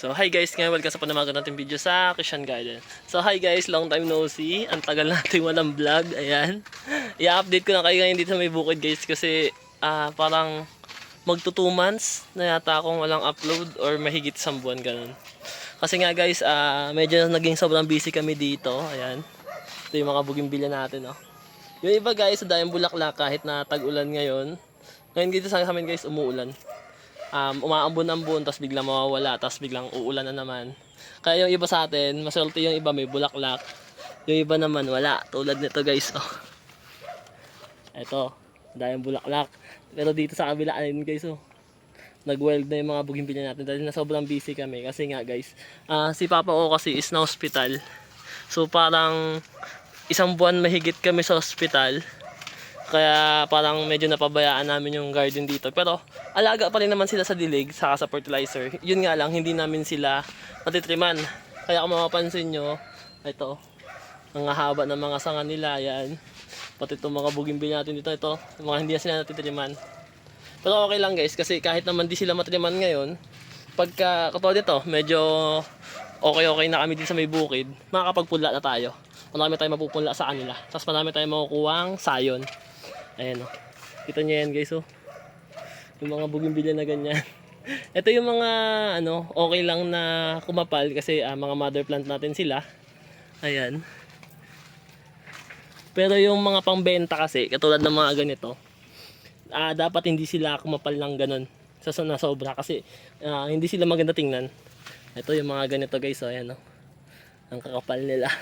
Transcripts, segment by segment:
So hi guys, ngayon welcome sa panamagan natin video sa Christian Garden. So hi guys, long time no see. Ang tagal natin walang vlog. Ayan. I-update ko na kayo ngayon dito sa may bukid guys kasi ah, parang magto 2 months na yata akong walang upload or mahigit isang buwan ganun. Kasi nga guys, ah, medyo naging sobrang busy kami dito. Ayan. Ito yung mga bugimbilya natin, oh. Yung iba guys, sa dayang bulaklak kahit na tag-ulan ngayon. Ngayon dito sa amin guys, umuulan. Um, umaambon-ambon, tapos biglang mawawala, tapos biglang uulan na naman. Kaya yung iba sa atin, maswerte yung iba may bulaklak. Yung iba naman wala. Tulad nito guys, oh. Ito, dayang bulaklak. Pero dito sa kabila, ayun guys, oh nag-weld na yung mga bugimbilya natin dahil na sobrang busy kami kasi nga guys ah, si papa ko kasi is na hospital so parang isang buwan mahigit kami sa hospital kaya parang medyo napabayaan namin yung garden dito pero alaga pa rin naman sila sa dilig saka sa fertilizer yun nga lang hindi namin sila natitriman kaya kung mapapansin nyo ito ang haba ng mga sanga nila yan pati itong mga bugimbilya natin dito ito mga hindi na sila natitriman pero okay lang guys kasi kahit naman di sila matriman ngayon, pagka katulad nito, medyo okay-okay na kami din sa may bukid, makakapagpula na tayo. Marami tayong mapupula sa kanila. Tapos marami tayong makukuhang sayon. Ayan o. Kita niyo yan guys oh. Yung mga bugimbilya na ganyan. Ito yung mga ano, okay lang na kumapal kasi ah, mga mother plant natin sila. Ayan. Pero yung mga pangbenta kasi, katulad ng mga ganito, ah dapat hindi sila kumapal ng ganun sa na sobra kasi ah, hindi sila maganda tingnan. Ito yung mga ganito guys, oh, ayan oh. Ang kakapal nila.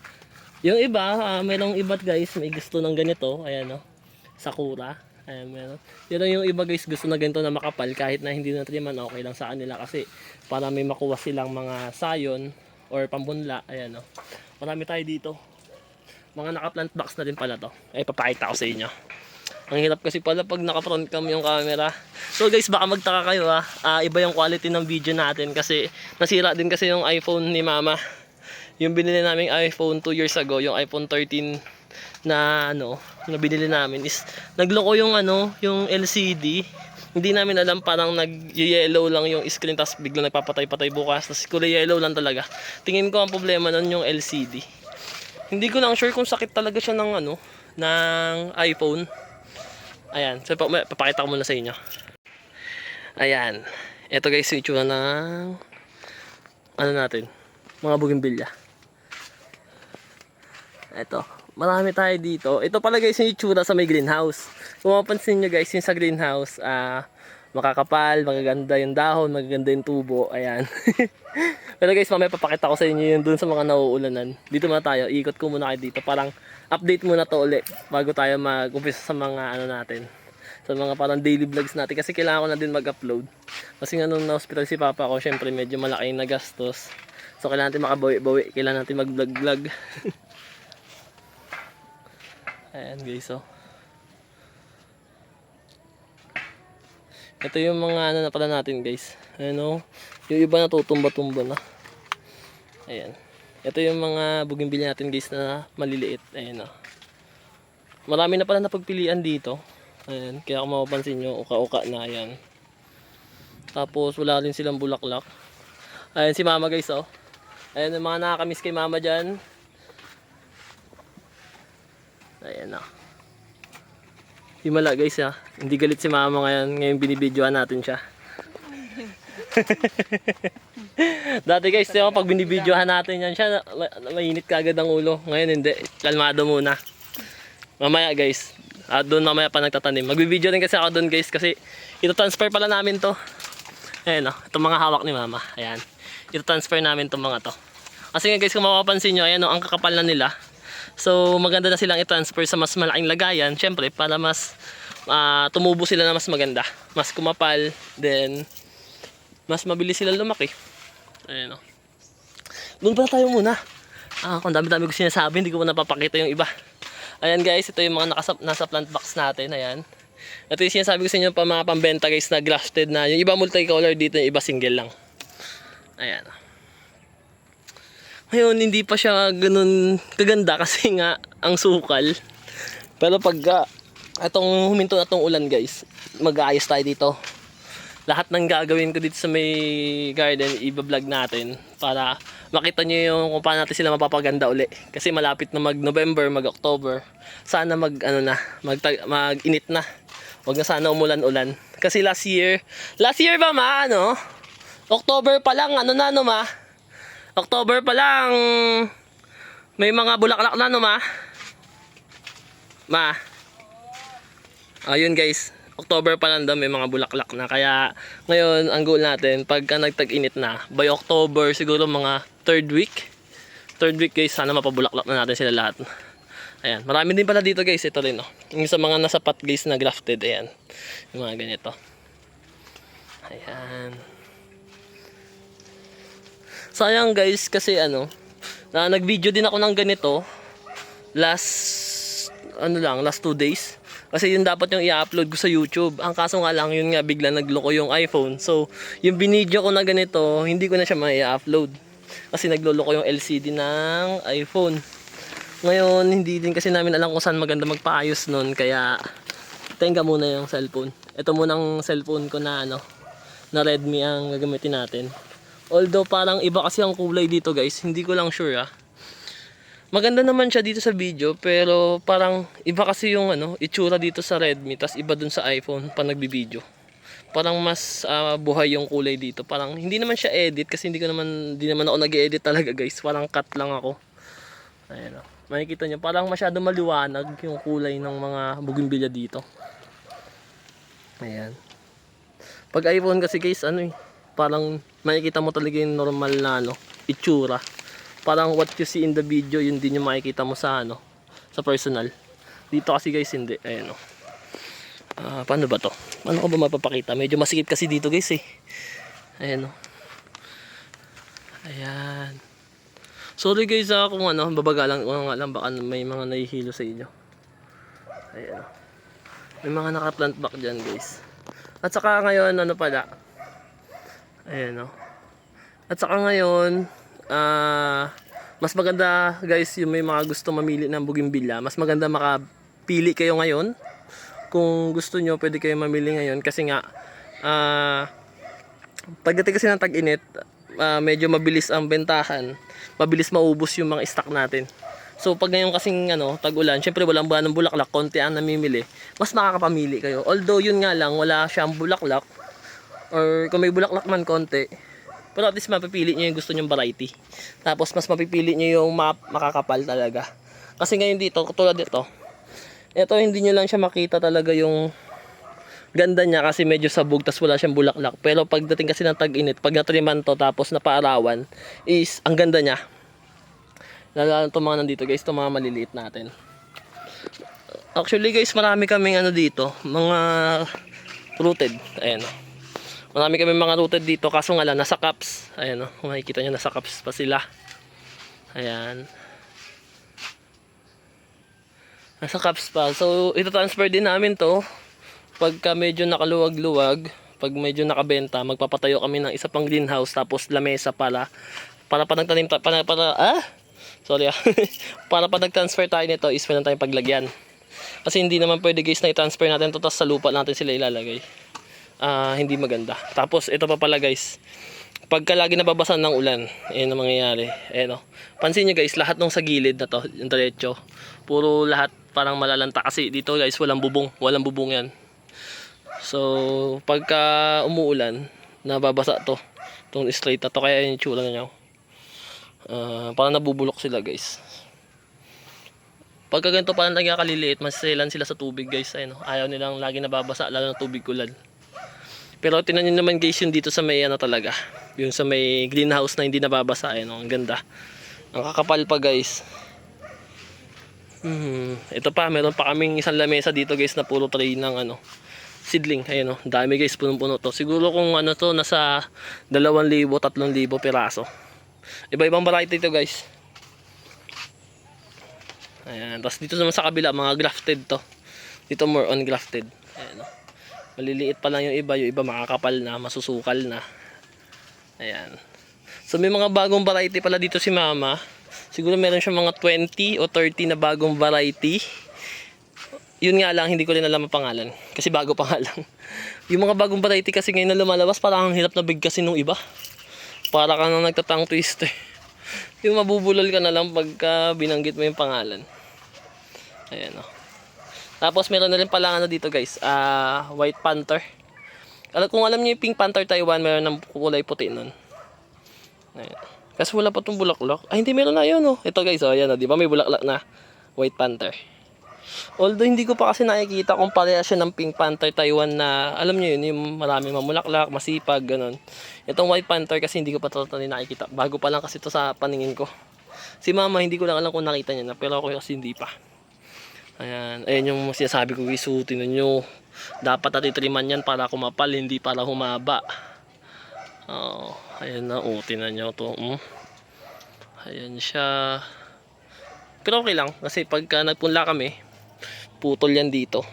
yung iba, ah, merong iba't guys, may gusto ng ganito, ayan oh. Sakura. Ayan, meron. Pero yung iba guys, gusto na ganito na makapal kahit na hindi na triman, okay lang sa kanila kasi para may makuha silang mga sayon or pambunla, ayan oh. Marami tayo dito. Mga naka-plant box na din pala to. Ay, papakita ko sa inyo. Ang hirap kasi pala pag naka-front cam yung camera. So guys, baka magtaka kayo ha. Ah, iba yung quality ng video natin kasi nasira din kasi yung iPhone ni Mama. Yung binili naming iPhone 2 years ago, yung iPhone 13 na ano, na binili namin is nagloko yung ano, yung LCD. Hindi namin alam parang nag-yellow lang yung screen tapos biglang nagpapatay-patay bukas. Tapos kulay yellow lang talaga. Tingin ko ang problema nun yung LCD. Hindi ko lang sure kung sakit talaga siya ng ano, ng iPhone. Ayan, so pa- papakita ko muna sa inyo. Ayan. Ito guys, yung itsura ng ano natin, mga bugimbilya. Ito, marami tayo dito. Ito pala guys yung itsura sa may greenhouse. Kung mapansin nyo guys, yung sa greenhouse, ah, makakapal, magaganda yung dahon, magaganda yung tubo, ayan. Pero guys, mamaya papakita ko sa inyo yun dun sa mga nauulanan. Dito muna tayo, ikot ko muna kayo dito. Parang update muna to ulit bago tayo mag-umpisa sa mga ano natin. Sa mga parang daily vlogs natin kasi kailangan ko na din mag-upload. Kasi nga nung na-hospital si papa ko, syempre medyo malaki na gastos. So kailangan natin makabawi-bawi, kailangan natin mag-vlog-vlog. Ayan guys, oh. Ito yung mga ano na pala natin guys. Ayan oh. Yung iba natutumba-tumba na. Ayan. Ito yung mga bugimbilya natin guys na maliliit. Ayan oh. Marami na pala napagpilian dito. Ayan. Kaya kung mapapansin nyo, uka-uka na. Ayan. Tapos wala rin silang bulaklak. Ayan si mama guys oh. Ayan yung mga nakakamiss kay mama dyan. Ayan oh. Himala guys ha. Hindi galit si mama ngayon. Ngayon binibidyoan natin siya. Dati guys, diba, pag binibidyohan natin yan siya, ma- mainit kagad ang ulo. Ngayon hindi. Kalmado muna. Mamaya guys. At doon mamaya pa nagtatanim. Magbibideo rin kasi ako doon guys kasi ito transfer pala namin to. Ayan o. Itong mga hawak ni mama. Ayan. Ito transfer namin itong mga to. Kasi nga guys kung mapapansin nyo, ayan o, ang kakapal na nila. So maganda na silang i-transfer sa mas malaking lagayan. Syempre para mas ah, tumubo sila na mas maganda. Mas kumapal. Then mas mabilis sila lumaki. Ayan o. Doon pala tayo muna. Ah, kung dami-dami ko sinasabi, hindi ko pa napapakita yung iba. Ayan guys, ito yung mga nakasa, nasa plant box natin. Ayan. Ito yung sinasabi ko sa inyo pa mga pambenta guys na grafted na. Yung iba multicolor dito, yung iba single lang. Ayan. Ngayon, hindi pa siya ganun kaganda kasi nga ang sukal. Pero pag ah, itong huminto na tong ulan guys, mag-aayos tayo dito. lahat ng gagawin ko dito sa may garden, i-vlog natin para makita nyo yung kung paano natin sila mapapaganda uli. Kasi malapit na mag-November, mag-October. Sana mag, ano na, mag, mag-init na. Huwag na sana umulan-ulan. Kasi last year, last year ba ma, ano? October pa lang, ano na, no ma? October pa lang, may mga bulaklak na, no ma? Ma? Ayun guys, October pa lang daw may mga bulaklak na. Kaya ngayon, ang goal natin, pagka nagtag-init na, by October, siguro mga third week. Third week guys, sana mapabulaklak na natin sila lahat. Ayan, marami din pala dito guys, ito rin oh. Yung sa mga nasa pot guys na grafted, ayan. Yung mga ganito. Ayan. Sayang guys, kasi ano, na nag-video din ako ng ganito last ano lang, last two days. Kasi yun dapat yung i-upload ko sa YouTube. Ang kaso nga lang, yun nga bigla nagloko yung iPhone. So, yung binidyo ko na ganito, hindi ko na siya mai-upload. Kasi nagloloko yung LCD ng iPhone. Ngayon, hindi din kasi namin alam kung saan maganda magpaayos nun. Kaya, tenga muna yung cellphone. Ito muna ang cellphone ko na ano, na Redmi ang gagamitin natin. Although parang iba kasi ang kulay dito guys, hindi ko lang sure ah. Maganda naman siya dito sa video pero parang iba kasi yung ano, itsura dito sa Redmi tas iba dun sa iPhone pa nagbibideo. Parang mas ah, buhay yung kulay dito. Parang hindi naman siya edit kasi hindi ko naman hindi naman ako nag-edit talaga guys. Parang cut lang ako. Ayan oh. Makikita niyo parang masyado maliwanag yung kulay ng mga bougainvillea dito. Ayan. Pag iPhone kasi guys, ano eh, parang makikita mo talaga yung normal na ano, itsura. Parang what you see in the video, yun din yung makikita mo sa ano, sa personal. Dito kasi guys, hindi. Ayan o. Ah, paano ba to? Paano ko ba mapapakita? Medyo masikip kasi dito guys eh. Ayan o. Ayan. Sorry guys ah, kung ano, babagalan ko nga lang, baka may mga nahihilo sa inyo. Ayan o. May mga naka-plant back dyan guys. At saka ngayon, ano pala, Ayan o. At saka ngayon, ah mas maganda guys yung may mga gusto mamili ng bougainvillea. Mas maganda makapili kayo ngayon. Kung gusto nyo, pwede kayo mamili ngayon. Kasi nga, ah pagdating kasi ng tag-init, ah, medyo mabilis ang bentahan. Mabilis maubos yung mga stock natin. So pag ngayon kasing ano, tag-ulan, syempre walang buwan ng bulaklak, konti ang namimili. Mas makakapamili kayo. Although yun nga lang, wala siyang bulaklak, or kung may bulaklak man konti. Pero at least mapipili nyo yung gusto nyong variety. Tapos mas mapipili nyo yung map makakapal talaga. Kasi ngayon dito katulad dito ito hindi nyo lang siya makita talaga yung ganda niya kasi medyo sabog tas wala siyang bulaklak. Pero pagdating kasi ng tag-init pag natriman to tapos napaarawan is ang ganda niya. Lalo itong mga nandito guys itong mga maliliit natin. Actually guys marami kaming ano dito mga rooted ayan. o Marami kami mga rooted dito kaso nga lang nasa cups. Ayan oh, kung makikita nyo nasa cups pa sila. Ayan. Nasa cups pa. So ito transfer din namin to. Pagka medyo nakaluwag-luwag, pag medyo nakabenta, magpapatayo kami ng isa pang greenhouse tapos lamesa para para pa nagtanim ta- para para ah sorry ah para pa nag-transfer tayo nito is meron tayong paglagyan kasi hindi naman pwede guys na i-transfer natin to tapos sa lupa natin sila ilalagay ah, hindi maganda. Tapos ito pa pala guys, pagka lagi nababasan ng ulan, ayan ang mangyayari. Ayan o. Pansin nyo guys, lahat ng sa gilid na to, yung diretso, puro lahat parang malalanta kasi dito guys, walang bubong, walang bubong yan. So, pagka umuulan, nababasa to. Itong straight na to, kaya yung tsura nyo. Ah, parang nabubulok sila guys. Pagka ganito parang nagkakaliliit, mas sila sa tubig guys. Ayun, oh. ayaw nilang lagi nababasa, lalo ng tubig ulan. Pero tinan nyo naman guys yung dito sa may ano talaga. Yung sa may greenhouse na hindi nababasa. Ayun, oh, ang ganda. Ang kakapal pa guys. Hmm, ito pa, meron pa kaming isang lamesa dito guys na puro tray ng ano, seedling. Ayun oh, dami guys, punong-puno to. Siguro kung ano to, nasa 2,000, 3,000 piraso. Iba-ibang variety to guys. Ayan, tapos dito naman sa kabila, mga grafted to. Dito more on grafted. Ayan oh. Maliliit pa lang yung iba, yung iba makakapal na, masusukal na. Ayan. So may mga bagong variety pala dito si Mama. Siguro meron siya mga 20 o 30 na bagong variety. Yun nga lang, hindi ko rin alam ang pangalan. Kasi bago pa nga lang. Yung mga bagong variety kasi ngayon na lumalabas, parang ang hirap na big kasi nung iba. Para ka na nagtatang twist eh. Yung mabubulol ka na lang pagka binanggit mo yung pangalan. Ayan o. Tapos meron na rin pala ano dito guys, ah White Panther. Alam, kung alam niyo yung Pink Panther Taiwan, meron ng kulay puti nun. Ayan. Kasi wala pa tong bulaklak. Ay, hindi meron na yun, oh. Ito guys, oh, ayan, oh, di ba may bulaklak na White Panther. Although hindi ko pa kasi nakikita kung pareha siya ng Pink Panther Taiwan na, alam niyo yun, yung marami mamulaklak, masipag, ganun. Itong White Panther kasi hindi ko pa totally nakikita. Bago pa lang kasi ito sa paningin ko. Si mama, hindi ko lang alam kung nakita niya na, pero ako kasi hindi pa. Ayan, ayan yung sinasabi ko, isutin ninyo. Dapat natitriman yan para kumapal, hindi para humaba. Oo, ayan na, oh, tinan nyo to. Mm. Ayan siya. Pero okay lang, kasi pagka nagpunla kami, putol yan dito.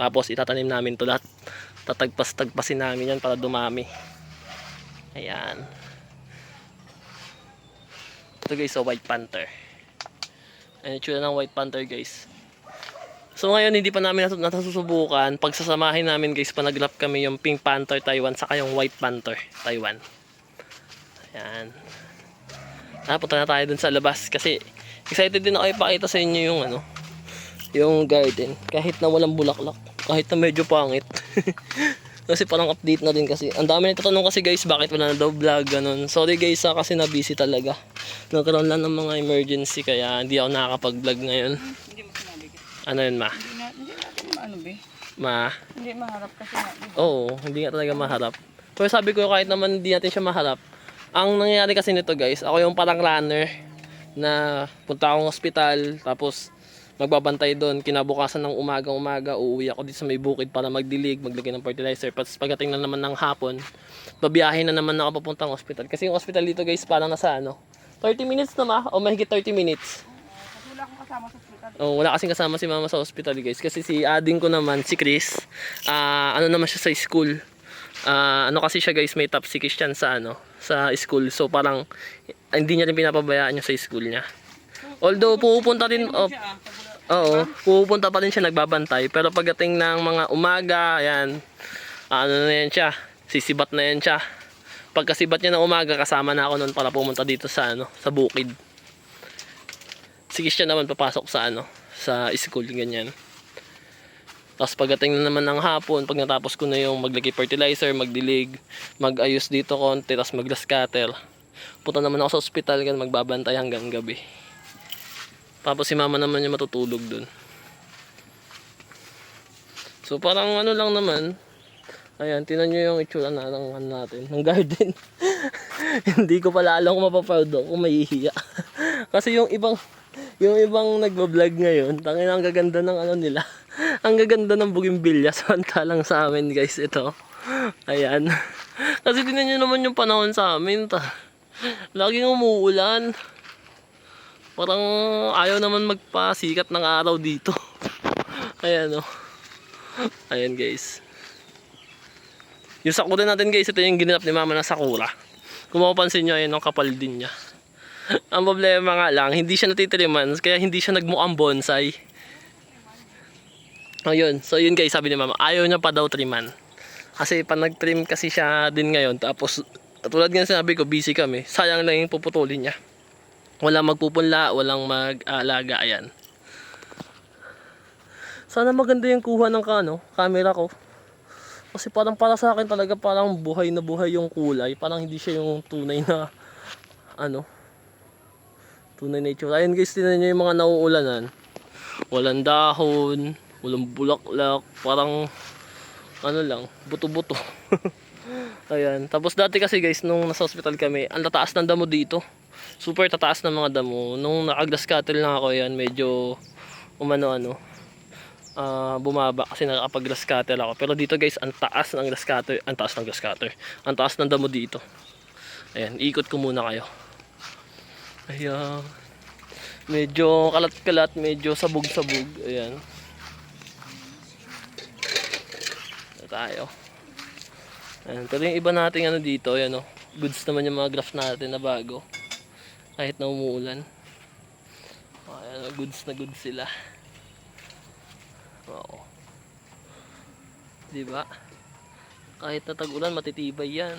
Tapos itatanim namin to lahat. Tatagpas-tagpasin namin yan para dumami. Ayan. Ito guys, so White Panther. Ayan yung tsura ng White Panther guys. So ngayon hindi pa namin nat- natasusubukan. Pagsasamahin namin guys, panaglap kami yung Pink Panther Taiwan saka yung White Panther Taiwan. Ayan. Napunta na tayo dun sa labas kasi excited din ako ipakita sa inyo yung ano, yung garden. Kahit na walang bulaklak, kahit na medyo pangit. kasi parang update na din kasi. Ang dami nagtatanong kasi guys, bakit wala na daw vlog, ganun. Sorry guys ha, kasi na busy talaga. Nagkaroon lang ng mga emergency kaya hindi ako nakakapag-vlog ngayon. Ano yun ma? Hindi, na, hindi natin maano be. Ma? Hindi maharap kasi ba? Oo, hindi nga talaga maharap. Pero sabi ko kahit naman hindi natin siya maharap, ang nangyayari kasi nito guys, ako yung parang runner na punta akong hospital, tapos magbabantay doon, kinabukasan ng umagang-umaga, uuwi ako dito sa may bukid para magdilig, maglagay ng fertilizer. Tapos pagdating na naman ng hapon, babiyahin na naman ako papuntang hospital. Kasi yung hospital dito guys, parang nasa ano, 30 minutes na ma, o mahigit 30 minutes. Kasi wala akong kasama sa. Oh, wala kasing kasama si mama sa hospital guys. Kasi si ading ko naman si Chris ah ano naman siya sa school. Ah, ano kasi siya guys may top secret siya sa ano sa school. So parang hindi niya rin pinapabayaan yung sa school niya. Although pupunta din oh, ah, oo pupunta pa rin siya nagbabantay. Pero pagdating ng mga umaga ayan ano na yan siya sisibat na yan siya. Pagkasibat niya ng umaga kasama na ako noon para pumunta dito sa ano sa bukid sige siya naman papasok sa ano sa school ganyan. Tapos pagdating na naman ng hapon pag natapos ko na yung maglagay fertilizer magdilig magayos dito konti tapos maglas cutter punta naman ako sa ospital gan magbabantay hanggang gabi. Tapos si mama naman yung matutulog dun. So parang ano lang naman ayan tinan nyo yung itsura na ng ano natin ng garden. Hindi ko pala alam kung mapaproud ako kung mahihiya. Kasi yung ibang yung ibang nagbablog ngayon, tangin ang gaganda ng ano nila. ang gaganda ng bugimbilya samantalang sa amin guys ito. Ayan. Kasi tinan nyo naman yung panahon sa amin. Ta. Laging umuulan. Parang ayaw naman magpasikat ng araw dito. Ayan o. Ayan guys. Yung sakura natin guys, ito yung ginanap ni mama ng sakura. Kung mapapansin nyo, ayan ang kapal din niya. Ang problema nga lang, hindi siya natitiriman, kaya hindi siya nagmukhang bonsai. Ayun, so yun guys, sabi ni mama, ayaw niya pa daw triman. Kasi pa nag-trim kasi siya din ngayon, tapos tulad nga sinabi ko, busy kami, sayang lang yung puputulin niya. Walang magpupunla, walang mag-alaga, ayan. Sana maganda yung kuha ng kano, camera ko. Kasi parang para sa akin talaga parang buhay na buhay yung kulay. Parang hindi siya yung tunay na ano, tunay na itsura. Ayun guys, tinan nyo yung mga nauulanan. Walang dahon, walang bulaklak, parang ano lang, buto-buto. Ayan. Tapos dati kasi guys, nung nasa hospital kami, ang tataas ng damo dito. Super tataas ng mga damo. Nung nakaglas cattle lang ako yan, medyo umano-ano, ah bumaba kasi nakakapag-glass cutter ako. Pero dito guys, ang taas ng glass cutter, ang taas ng glass cutter. Ang taas ng damo dito. Ayan, ikot ko muna kayo. Ayan. Medyo kalat-kalat, medyo sabog-sabog. Ayan. Ito tayo. Ayan. Pero yung iba nating ano dito, ayan o. Goods naman yung mga graphs natin na bago. Kahit na umuulan. Ayan, o, goods na goods sila. Oo. Di ba? Kahit na tag-ulan, matitibay yan.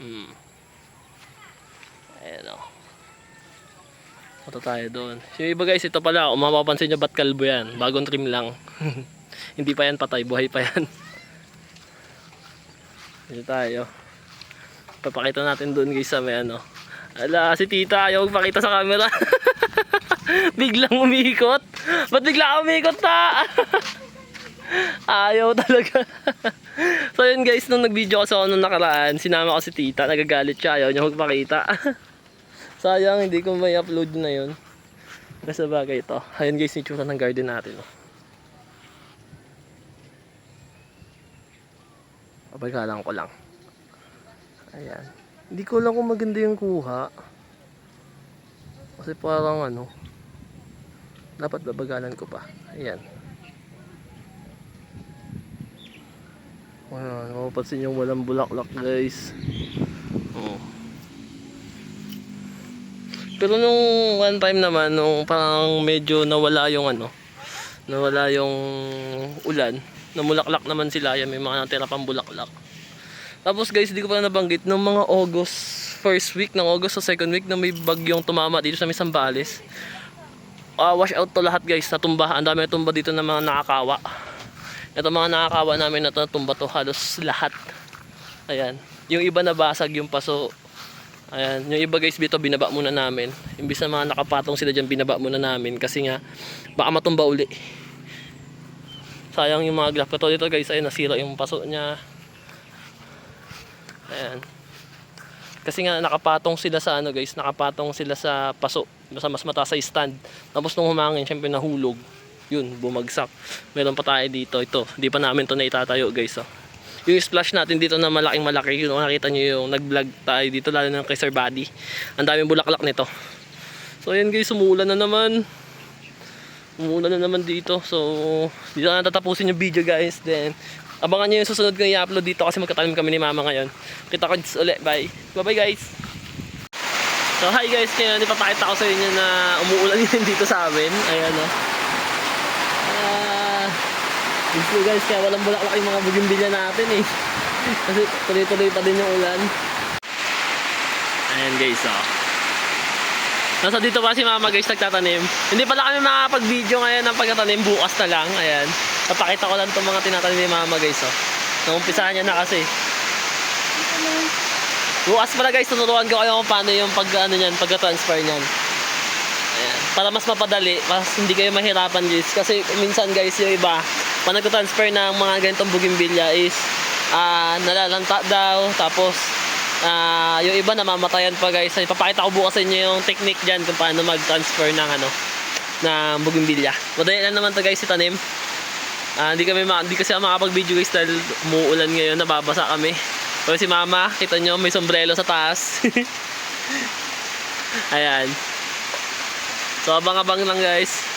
Hmm. Ayan o. Punta tayo doon. Yung iba guys, ito pala, kung mapapansin nyo, ba't kalbo yan? Bagong trim lang. Hindi pa yan patay, buhay pa yan. Dito tayo. Papakita natin doon guys sa may ano. Ala, si tita ayaw magpakita sa camera. Biglang umikot. Ba't bigla umikot ta? ayaw talaga. so yun guys, nung nag-video kasi ako nung nakaraan, sinama ko si tita, nagagalit siya, ayaw niya magpakita. Sayang, hindi ko may upload na yun. Nasa bagay ito. Ayun guys, yung ng garden natin. Oh. Papagalang ko lang. Ayan. Hindi ko lang kung maganda yung kuha. Kasi parang ano, dapat babagalan ko pa. Ayan. Ayan, mapapansin yung walang bulaklak guys. Oh. Pero nung one time naman, nung parang medyo nawala yung ano, nawala yung ulan, namulaklak naman sila, yan may mga natira pang bulaklak. Tapos guys, di ko pa nabanggit, nung mga August, first week ng August o second week na may bagyong tumama dito sa may Sambales. Ah, wash out to lahat guys, natumba. Ang dami natumba dito ng mga nakakawa. Ito mga nakakawa namin na to, natumba to halos lahat. Ayan. Yung iba nabasag yung paso. Ayan. Yung iba guys dito binaba muna namin. Imbis na mga nakapatong sila dyan, binaba muna namin. Kasi nga, baka matumba uli. Sayang yung mga. Ito dito guys, ay nasira yung paso niya. Ayan. Kasi nga nakapatong sila sa ano guys, nakapatong sila sa paso, sa mas mataas sa stand. Tapos nung humangin, syempre nahulog. Yun, bumagsak. Meron pa tayo dito, ito. Hindi pa namin to na itatayo guys. Oh. Yung splash natin dito na malaking malaki, yun, oh, nakita nyo yung nag-vlog tayo dito, lalo na kay Sir Buddy. Ang daming bulaklak nito. So ayan guys, umuulan na naman. Umuulan na naman dito. So, dito na tatapusin yung video guys. Then, abangan nyo yung susunod kong i-upload dito kasi magkatanim kami ni mama ngayon. Kita ko ulit. Bye. Bye-bye guys. So, hi guys. Ngayon, ipapakita ko sa inyo na umuulan din dito sa amin. Ayan o. Ah, gusto guys, kaya walang bulaklak yung mga bugimbilya natin eh. Kasi tuloy-tuloy pa din yung ulan. Ayan guys oh. Nasa dito pa si mama guys nagtatanim. Hindi pala kami makakapag-video ngayon ng pagtatanim. Bukas na lang. Ayan. Papakita ko lang itong mga tinatanim ni mama guys. Oh. Naumpisahan niya na kasi. Bukas pala guys, tuturuan ko kayo kung paano yung pag, ano niyan, pagka-transfer niyan. Ayan. Para mas mapadali, mas hindi kayo mahirapan guys. Kasi minsan guys, yung iba, pag nagka-transfer ng mga ganitong bugimbilya is ah nalalanta daw. Tapos, ah yung iba namamatayan pa guys. Ipapakita ko bukas sa inyo yung technique dyan kung paano mag-transfer ng ano, ng bugimbilya. Madali lang naman to guys, itanim. Ah, hindi kami hindi kasi ako makapag-video guys dahil umuulan ngayon, nababasa kami. Pero si Mama, kita nyo, may sombrero sa taas. Ayan. So abang-abang lang guys.